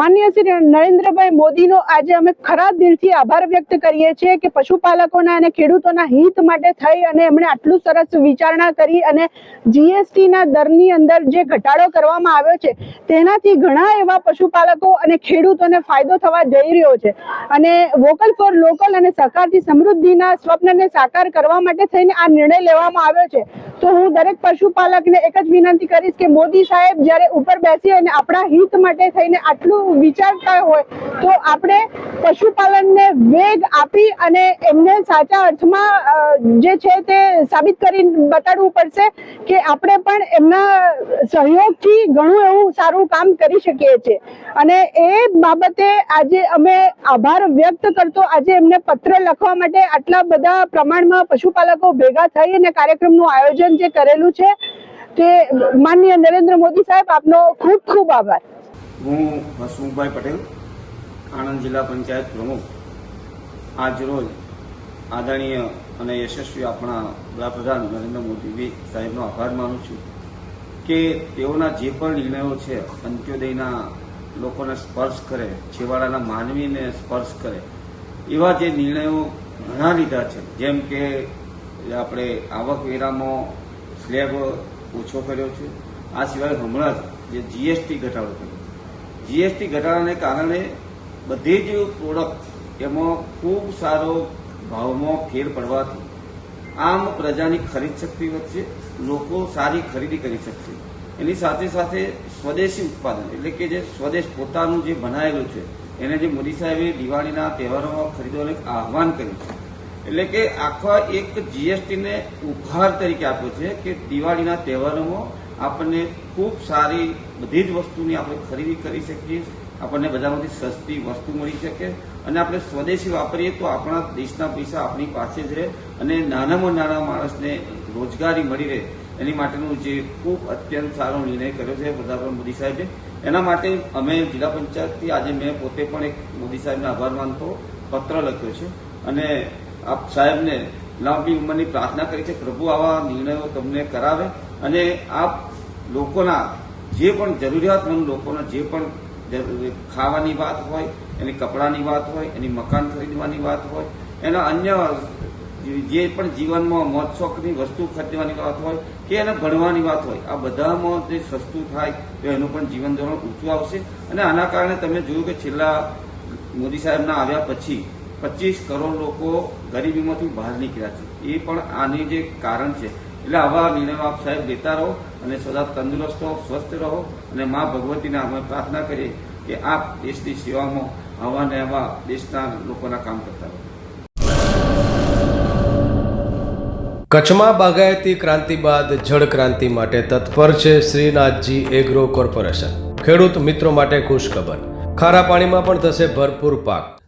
માનનીય શ્રી નરેન્દ્રભાઈ મોદીનો આજે અમે ખરા દિલથી આભાર વ્યક્ત કરીએ છીએ કે પશુપાલકોના અને ખેડૂતોના હિત માટે થઈ અને એમણે આટલું સરસ વિચારણા કરી અને જીએસટીના દરની અંદર જે ઘટાડો કરવામાં આવ્યો છે, તેનાથી ઘણા એવા પશુપાલકો અને ખેડૂતોને ફાયદો થવા જઈ રહ્યો છે. અને વોકલ ફોર લોકલ અને સહકારથી સમૃદ્ધિના સ્વપ્નને સાકાર કરવા માટે થઈને આ નિર્ણય લેવામાં આવ્યો છે. તો હું દરેક પશુપાલકને એક જ વિનંતી કરીશ કે મોદી સાહેબ જ્યારે ઉપર બેસી અને આપણા હિત માટે થઈને આટલું વિચારતા હોય, તો આપણે પશુપાલનને વેગ આપી અને એમને સાચા અર્થમાં જે છે તે સાબિત કરી બતાડવું પડશે કે આપણે પણ એમના સહયોગથી ઘણું એવું સારું કામ કરી શકીએ છીએ. અને એ બાબતે આજે અમે આભાર વ્યક્ત કરતો, આજે એમને પત્ર લખવા માટે આટલા બધા પ્રમાણમાં પશુપાલકો ભેગા થઈ અને કાર્યક્રમનું આયોજન જે કરેલું છે તે માનનીય નરેન્દ્ર મોદી સાહેબ, આપનો ખૂબ ખૂબ આભાર. હું હસમુખભાઈ પટેલ, આણંદ જિલ્લા પંચાયત પ્રમુખ. આજ આદરણીય અને યશસ્વી આપણા વડાપ્રધાન નરેન્દ્ર મોદી સાહેબનો આભાર માનું છું કે તેઓના જે પણ નિર્ણયો છે, અંત્યોદયના લોકોને સ્પર્શ કરે, છેવાડાના માનવીને સ્પર્શ કરે, એવા જે નિર્ણયો ઘણા લીધા છે. જેમ કે આપણે આવકવેરામાં સ્લેબ ઓછો કર્યો છે. આ સિવાય હમણાં જ જે જીએસટી ઘટાડો કર્યો. જીએસટી ઘટાડાને કારણે બધી જ પ્રોડક્ટ એમાં ખૂબ સારો ભાવમાં ફેર પડવાથી આમ પ્રજાની ખરીદ શક્તિ વધશે, લોકો સારી ખરીદી કરી શકશે. એની સાથે સાથે સ્વદેશી ઉત્પાદન, એટલે કે જે સ્વદેશ પોતાનું જે બનાવેલું છે, એને જે મોદી સાહેબે દિવાળીના તહેવારોમાં ખરીદવાનું આહવાન કર્યું છે. એટલે કે આખા એક જીએસટીને ઉપહાર તરીકે આપ્યો છે કે દિવાળીના તહેવારોમાં આપણને ખૂબ સારી બધી જ વસ્તુની આપણે ખરીદી કરી શકીએ. આપણને બજારમાંથી સસ્તી વસ્તુ મળી શકે. અને આપણે સ્વદેશી વાપરીએ તો આપણા દેશના પૈસા આપણી પાસે જ રહે અને નાનામાં નાના માણસને રોજગારી મળી રહે. એની માટેનું જે ખૂબ અત્યંત સારો નિર્ણય કર્યો છે વડાપ્રધાન મોદી સાહેબે. એના માટે અમે જિલ્લા પંચાયતથી આજે મેં પોતે પણ એક મોદી સાહેબને આભાર માનતો, પત્ર લખ્યો છે. અને આપ સાહેબને લાંબી ઉંમરની પ્રાર્થના કરી છે, પ્રભુ આવા નિર્ણયો તમને કરાવે અને આપ લોકોના જે પણ જરૂરિયાતમંદ લોકોના જે પણ ખાવાની વાત હોય, એની કપડાની વાત હોય, એની મકાન ખરીદવાની વાત હોય, એના અન્ય જે પણ જીવનમાં મોજશોખની વસ્તુ ખરીદવાની વાત હોય કે એને ભણવાની વાત હોય, આ બધામાં જે સસ્તું થાય તો એનું પણ જીવન ધોરણ ઊંચું આવશે. અને આના કારણે તમે જોયું કે છેલ્લા મોદી સાહેબના આવ્યા પછી પચીસ કરોડ લોકો ગરીબીમાંથી બહાર નીકળ્યા છે. એ પણ આની જે કારણ છે. એટલે આવા નિર્ણયો આપ સાહેબ લેતા રહો અને સદા તંદુરસ્ત રહો, સ્વસ્થ રહો અને મા ભગવતીને અમે પ્રાર્થના કરીએ કે આપ દેશની સેવામાં આવા ને આવા દેશના લોકોના કામ કરતા રહો. કચ્છમાં બાગાયતી ક્રાંતિ બાદ જળ ક્રાંતિ માટે તત્પર છે શ્રીનાથજી એગ્રો કોર્પોરેશન. ખેડૂત મિત્રો માટે ખુશખબર. ખારા પાણીમાં પણ થશે ભરપૂર પાક.